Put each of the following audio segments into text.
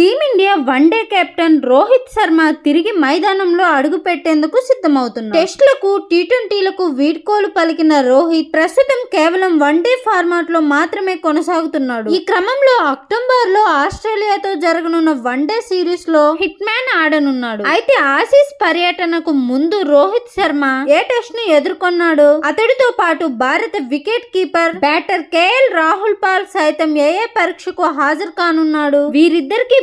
Team team India one day captain Rohit Sharma తిరిగి మైదానంలో అడుగుపెట్టేందుకు సిద్ధమవుతున్నారు. టెస్టులకు టీ ట్వంటీలకు వీడ్కోలు పలికిన రోహిత్ ప్రస్తుతం కేవలం వన్డే ఫార్మాట్లో మాత్రమే కొనసాగుతున్నాడు. ఈ క్రమంలో అక్టోబర్లో ఆస్ట్రేలియాతో జరగనున్న వన్డే సిరీస్లో హిట్ మ్యాన్ ఆడనున్నాడు. అయితే ఆసీస్ పర్యటనకు ముందు రోహిత్ శర్మ ఏ టెస్ట్ను ఎదుర్కొన్నాడు? అతడితో పాటు భారత wicket keeper batter KL Rahul Paul సైతం ఏ ఏ పరీక్షకు హాజరు కానున్నాడు? వీరిద్దరికి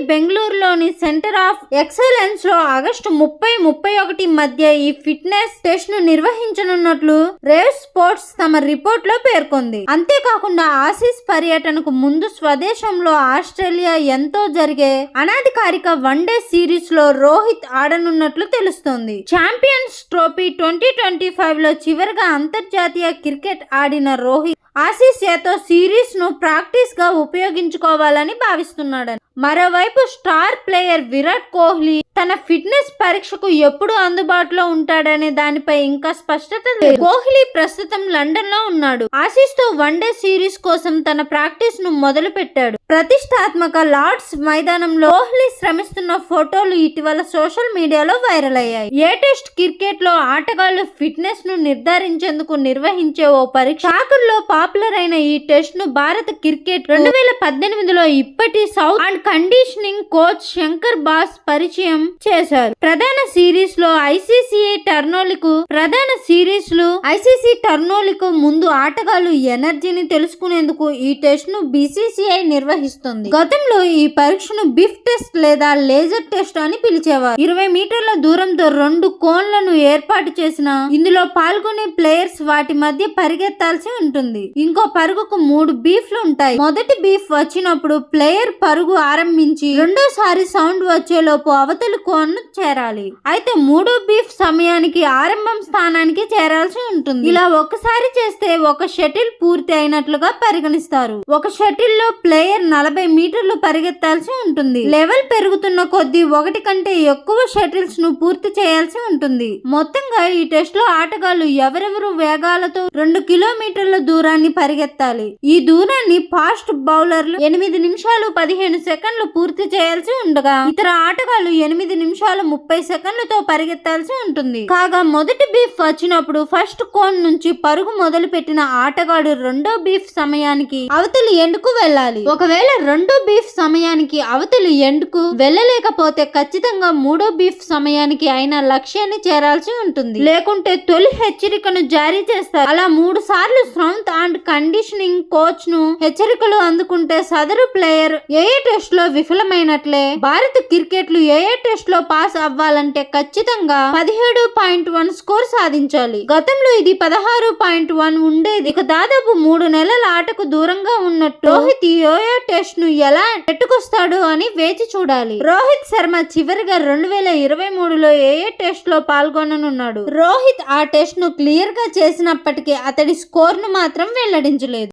బెంగళూరులోని సెంటర్ ఆఫ్ ఎక్సలెన్స్లో ఆగస్టు ముప్పై ముప్పై ఒకటి మధ్య ఈ ఫిట్నెస్ టెస్ట్ను నిర్వహించనున్నట్లు రేవ్ స్పోర్ట్స్ తమ రిపోర్ట్లో పేర్కొంది. అంతేకాకుండా ఆసీస్ పర్యటనకు ముందు స్వదేశంలో ఆస్ట్రేలియా ఎంతో జరిగే అనాధికారిక వన్డే సిరీస్లో రోహిత్ ఆడనున్నట్లు తెలుస్తోంది. ఛాంపియన్స్ ట్రోఫీ ట్వంటీ ట్వంటీ ఫైవ్లో చివరిగా అంతర్జాతీయ క్రికెట్ ఆడిన రోహిత్ ఆసిసియాతో సిరీస్ను ప్రాక్టీస్గా ఉపయోగించుకోవాలని భావిస్తున్నాడని మరోవైపు స్టార్ ప్లేయర్ విరాట్ కోహ్లీ తన ఫిట్నెస్ పరీక్షకు ఎప్పుడు అందుబాటులో ఉంటాడనే దానిపై ఇంకా స్పష్టత లేదు. కోహ్లీ ప్రస్తుతం లండన్లో ఉన్నాడు. ఆసీస్తో వన్డే సిరీస్ కోసం తన ప్రాక్టీస్ను మొదలు పెట్టాడు ప్రతిష్టాత్మక లార్డ్స్ మైదానంలో కోహ్లీ శ్రమిస్తున్న ఫోటోలు ఇటీవల సోషల్ మీడియాలో వైరల్ అయ్యాయి. ఏ టెస్ట్ క్రికెట్లో ఆటగాళ్ళు ఫిట్నెస్ను నిర్ధారించేందుకు నిర్వహించే ఓ పరీక్ష. ఆఖరులో పాపులర్ అయిన ఈ టెస్ట్ను భారత క్రికెట్ రెండు వేల పద్దెనిమిదిలో ఇప్పటి south and conditioning coach Shankar Basu పరిచయం చేశారు. ప్రధాన సిరీస్లో ఐసీసీ టర్నోలికు ప్రధాన సిరీస్లు ఐసీసీ టర్నోలికు ముందు ఆటగాళ్ళు ఎనర్జీని తెలుసుకునేందుకు ఈ టెస్ట్ను బీసీసీఐ నిర్వహిస్తుంది. గతంలో ఈ పరీక్షను బిఫ్ టెస్ట్ లేదా లేజర్ టెస్ట్ అని పిలిచేవారు. ఇరవై మీటర్ల దూరంతో రెండు కోన్లను ఏర్పాటు చేసిన ఇందులో పాల్గొనే ప్లేయర్స్ వాటి మధ్య పరిగెత్తాల్సి ఉంటుంది. ఇంకో పరుగుకు మూడు బీఫ్లు ఉంటాయి. మొదటి బీఫ్ వచ్చినప్పుడు ప్లేయర్ పరుగు ప్రారంభించి రెండోసారి సౌండ్ వచ్చేలోపు అవతలి కోన్ను చేరాలి. అయితే మూడో బీఫ్ సమయానికి ఆరంభం స్థానానికి చేరాల్సి ఉంటుంది. ఇలా ఒక్కసారి చేస్తే ఒక షటిల్ పూర్తి అయినట్లుగా పరిగణిస్తారు. ఒక షటిల్లో ప్లేయర్ నలభై మీటర్లు పరిగెత్తాల్సి ఉంటుంది. లెవెల్ పెరుగుతున్న కొద్దీ ఒకటి కంటే ఎక్కువ షటిల్స్ను పూర్తి చేయాల్సి ఉంటుంది. మొత్తంగా ఈ టెస్ట్లో ఆటగాళ్ళు ఎవరెవరు వేగాలతో రెండు కిలోమీటర్ల దూరాన్ని పరిగెత్తాలి. ఈ దూరాన్ని ఫాస్ట్ బౌలర్లు ఎనిమిది నిమిషాలు పదిహేను సెకండ్ సెకండ్లు పూర్తి చేయాల్సి ఉండగా ఇతర ఆటగాళ్ళు ఎనిమిది నిమిషాలు ముప్పై సెకండ్లతో పరిగెత్తాల్సి ఉంటుంది. కాగా మొదటి బీఫ్ వచ్చినప్పుడు ఫస్ట్ కోన్ నుంచి పరుగు మొదలు పెట్టిన ఆటగాడు రెండో బీఫ్ సమయానికి అవతలి ఎండుకు వెళ్ళాలి. ఒకవేళ రెండో బీఫ్ సమయానికి అవతలి ఎండుకు వెళ్ళలేకపోతే ఖచ్చితంగా మూడో బీఫ్ సమయానికి అయిన లక్ష్యాన్ని చేరాల్సి ఉంటుంది. లేకుంటే తొలి హెచ్చరికను జారీ చేస్తారు. అలా మూడు సార్లు స్ట్రెంత్ అండ్ కండిషనింగ్ కోచ్ను హెచ్చరికలు అందుకుంటే సదరు ప్లేయర్ ఏ టెస్ట్ లో విఫలమైనట్లే. భారత క్రికెట్లు ఏ ఏ టెస్ట్లో పాస్ అవ్వాలంటే ఖచ్చితంగా పదిహేడు పాయింట్ వన్ స్కోర్ సాధించాలి. గతంలో ఇది పదహారు పాయింట్ వన్ ఉండేది. ఇక దాదాపు మూడు నెలల ఆటకు దూరంగా ఉన్నట్టు రోహిత్ యోయో టెస్ట్ను ఎలా పెట్టుకొస్తాడు అని వేచి చూడాలి. రోహిత్ శర్మ చివరిగా రెండు వేల ఇరవై మూడులో ఏ ఏ టెస్ట్లో పాల్గొననున్నాడు. రోహిత్ ఆ టెస్ట్ను క్లియర్గా చేసినప్పటికీ అతడి స్కోర్ను మాత్రం వెల్లడించలేదు.